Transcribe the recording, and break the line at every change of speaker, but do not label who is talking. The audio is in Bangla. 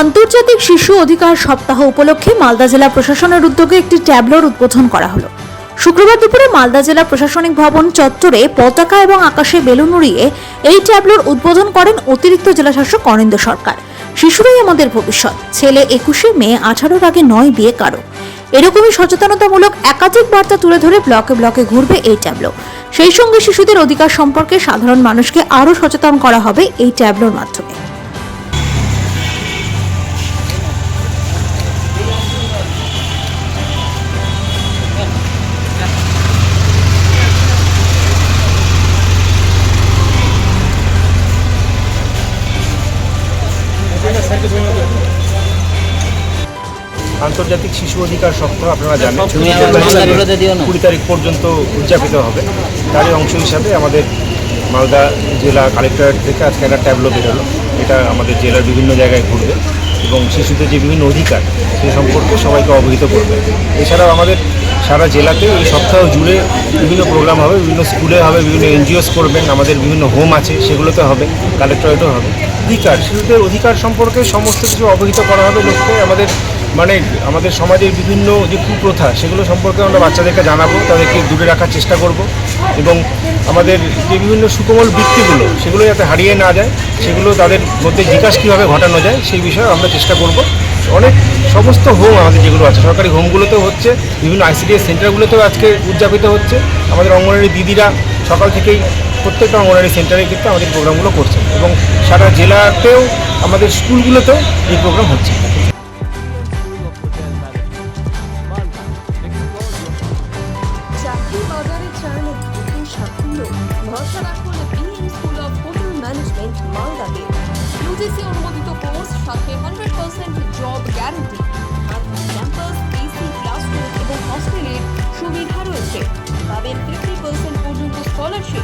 আন্তর্জাতিক শিশু অধিকার সপ্তাহ উপলক্ষে মালদা জেলা প্রশাসনের উদ্যোগে একটি ট্যাবলোর উদ্বোধন করা হলো। শুক্রবার দুপুরে মালদা জেলা প্রশাসনিক ভবন চত্বরে পতাকা এবং আকাশে বেলুন উড়িয়ে এই ট্যাবলোর উদ্বোধন করেন অতিরিক্ত জেলাশাসক অনিন্দ সরকার। শিশুরাই আমাদের ভবিষ্যৎ। ছেলে একুশে মেয়ে আঠারোর আগে নয় বিয়ে কারও। এরকমই সচেতনতামূলক একাধিক বার্তা তুলে ধরে ব্লকে ব্লকে ঘুরবে এই ট্যাবলো। সেই সঙ্গে শিশুদের অধিকার সম্পর্কে সাধারণ মানুষকে আরও সচেতন করা হবে এই ট্যাবলোর মাধ্যমে।
আন্তর্জাতিক শিশু অধিকার সপ্তাহ আপনারা জানেন। কুড়ি তারিখ পর্যন্ত উদযাপিত হবে। তারই অংশ হিসাবে আমাদের মালদা জেলা কালেক্টরেট থেকে আজকে একটা ট্যাবলো বেরোলো। এটা আমাদের জেলার বিভিন্ন জায়গায় ঘুরবে এবং শিশুদের যে বিভিন্ন অধিকার সে সম্পর্কে সবাইকে অবহিত করবে। এছাড়াও আমাদের সারা জেলাতে এই সপ্তাহ জুড়ে বিভিন্ন প্রোগ্রাম হবে বিভিন্ন স্কুলে হবে বিভিন্ন এনজিওস করবেন আমাদের বিভিন্ন হোম আছে সেগুলোতে হবে কালেক্টরেটও হবে। অধিকার, শিশুদের অধিকার সম্পর্কে সমস্ত কিছু অবহিত করা হবে লোককে আমাদের মানে আমাদের সমাজের বিভিন্ন যে কুপ্রথা সেগুলো সম্পর্কে আমরা বাচ্চাদেরকে জানাব, তাদেরকে দূরে রাখার চেষ্টা করব এবং আমাদের যে বিভিন্ন সুকোমল বৃত্তিগুলো সেগুলো যাতে হারিয়ে না যায়, সেগুলো তাদের মধ্যে বিকাশ কীভাবে ঘটানো যায় সেই বিষয়ে আমরা চেষ্টা করব। অনেক সমস্ত হোম আমাদের যেগুলো আছে, সরকারি হোমগুলোতেও হচ্ছে, বিভিন্ন আইসিডিএস সেন্টারগুলোতেও আজকে উদযাপিত হচ্ছে। আমাদের অঙ্গনওয়াড়ি দিদিরা সকাল থেকেই প্রত্যেকটা অঙ্গনওয়াড়ি সেন্টারে কিন্তু আমাদের প্রোগ্রামগুলো করছে এবং সারা জেলাতেও আমাদের স্কুলগুলোতেও এই প্রোগ্রাম হচ্ছে।
চাকরি বাজারে স্কুল ম্যানেজমেন্ট অনুমোদিত কোর্স পার্সেন্ট জব এবং সুবিধা রয়েছে। পাবেন ফিফটি পার্সেন্ট পর্যন্ত স্কলারশিপ